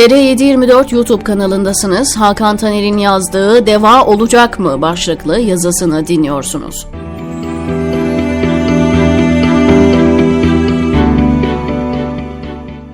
TR724 YouTube kanalındasınız. Hakan Taner'in yazdığı Deva Olacak mı başlıklı yazısını dinliyorsunuz.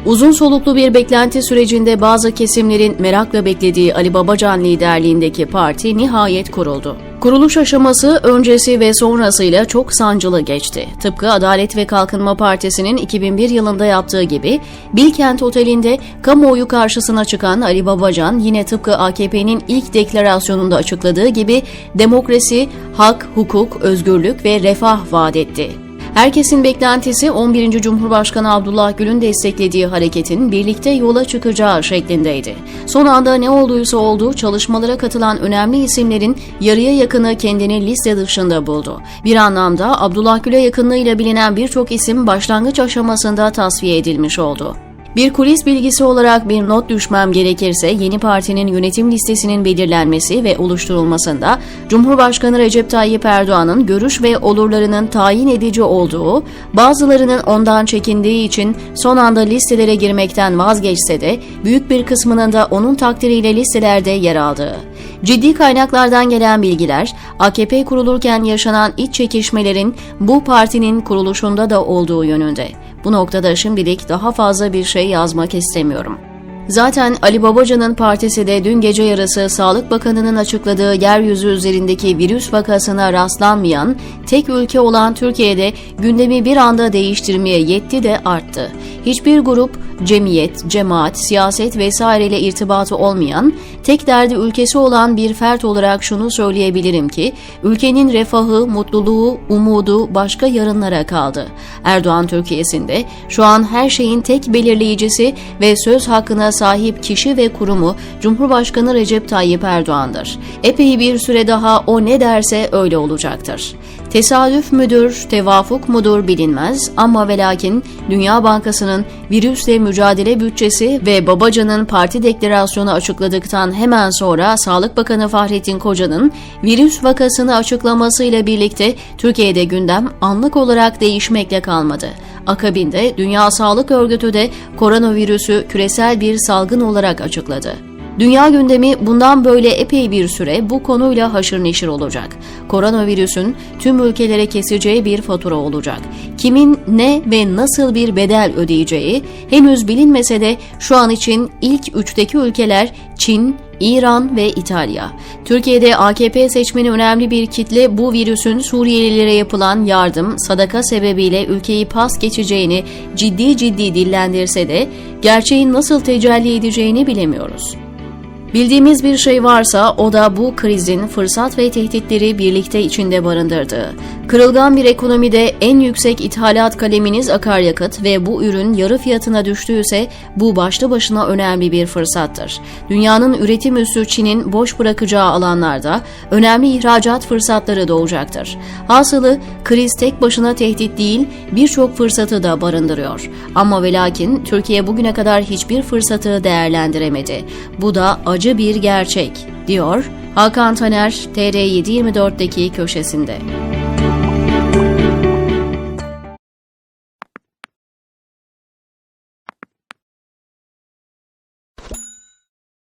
Uzun soluklu bir beklenti sürecinde bazı kesimlerin merakla beklediği Ali Babacan liderliğindeki parti nihayet kuruldu. Kuruluş aşaması öncesi ve sonrasıyla çok sancılı geçti. Tıpkı Adalet ve Kalkınma Partisi'nin 2001 yılında yaptığı gibi Bilkent Oteli'nde kamuoyu karşısına çıkan Ali Babacan yine tıpkı AKP'nin ilk deklarasyonunda açıkladığı gibi demokrasi, hak, hukuk, özgürlük ve refah vaat etti. Herkesin beklentisi 11. Cumhurbaşkanı Abdullah Gül'ün desteklediği hareketin birlikte yola çıkacağı şeklindeydi. Son anda ne olduysa oldu çalışmalara katılan önemli isimlerin yarıya yakını kendini liste dışında buldu. Bir anlamda Abdullah Gül'e yakınlığıyla bilinen birçok isim başlangıç aşamasında tasfiye edilmiş oldu. Bir kulis bilgisi olarak bir not düşmem gerekirse yeni partinin yönetim listesinin belirlenmesi ve oluşturulmasında Cumhurbaşkanı Recep Tayyip Erdoğan'ın görüş ve olurlarının tayin edici olduğu, bazılarının ondan çekindiği için son anda listelere girmekten vazgeçse de büyük bir kısmının da onun takdiriyle listelerde yer aldığı. Ciddi kaynaklardan gelen bilgiler, AKP kurulurken yaşanan iç çekişmelerin bu partinin kuruluşunda da olduğu yönünde. Bu noktada şimdilik daha fazla bir şey yazmak istemiyorum. Zaten Ali Babacan'ın partisi de dün gece yarısı Sağlık Bakanı'nın açıkladığı yeryüzü üzerindeki virüs vakasına rastlanmayan tek ülke olan Türkiye'de gündemi bir anda değiştirmeye yetti de arttı. Hiçbir grup, cemiyet, cemaat, siyaset vesaireyle irtibatı olmayan, tek derdi ülkesi olan bir fert olarak şunu söyleyebilirim ki, ülkenin refahı, mutluluğu, umudu başka yarınlara kaldı. Erdoğan Türkiye'sinde şu an her şeyin tek belirleyicisi ve söz hakkına sahip kişi ve kurumu Cumhurbaşkanı Recep Tayyip Erdoğan'dır. Epey bir süre daha o ne derse öyle olacaktır. Tesadüf müdür, tevafuk mudur bilinmez ama ve lakin Dünya Bankası'nın virüsle mücadele bütçesi ve Babacan'ın parti deklarasyonu açıkladıktan hemen sonra Sağlık Bakanı Fahrettin Koca'nın virüs vakasını açıklamasıyla birlikte Türkiye'de gündem anlık olarak değişmekle kalmadı. Akabinde Dünya Sağlık Örgütü de koronavirüsü küresel bir salgın olarak açıkladı. Dünya gündemi bundan böyle epey bir süre bu konuyla haşır neşir olacak. Koronavirüsün tüm ülkelere keseceği bir fatura olacak. Kimin ne ve nasıl bir bedel ödeyeceği henüz bilinmese de şu an için ilk üçteki ülkeler Çin, İran ve İtalya. Türkiye'de AKP seçmeni önemli bir kitle bu virüsün Suriyelilere yapılan yardım, sadaka sebebiyle ülkeyi pas geçeceğini ciddi ciddi dillendirse de gerçeğin nasıl tecelli edeceğini bilemiyoruz. Bildiğimiz bir şey varsa o da bu krizin fırsat ve tehditleri birlikte içinde barındırdığı. Kırılgan bir ekonomide en yüksek ithalat kaleminiz akaryakıt ve bu ürün yarı fiyatına düştüyse bu başlı başına önemli bir fırsattır. Dünyanın üretim üssü Çin'in boş bırakacağı alanlarda önemli ihracat fırsatları doğacaktır. Hasılı kriz tek başına tehdit değil birçok fırsatı da barındırıyor. Ama ve lakin Türkiye bugüne kadar hiçbir fırsatı değerlendiremedi. Bu da acı bir gerçek, diyor Hakan Taner TR724'deki köşesinde.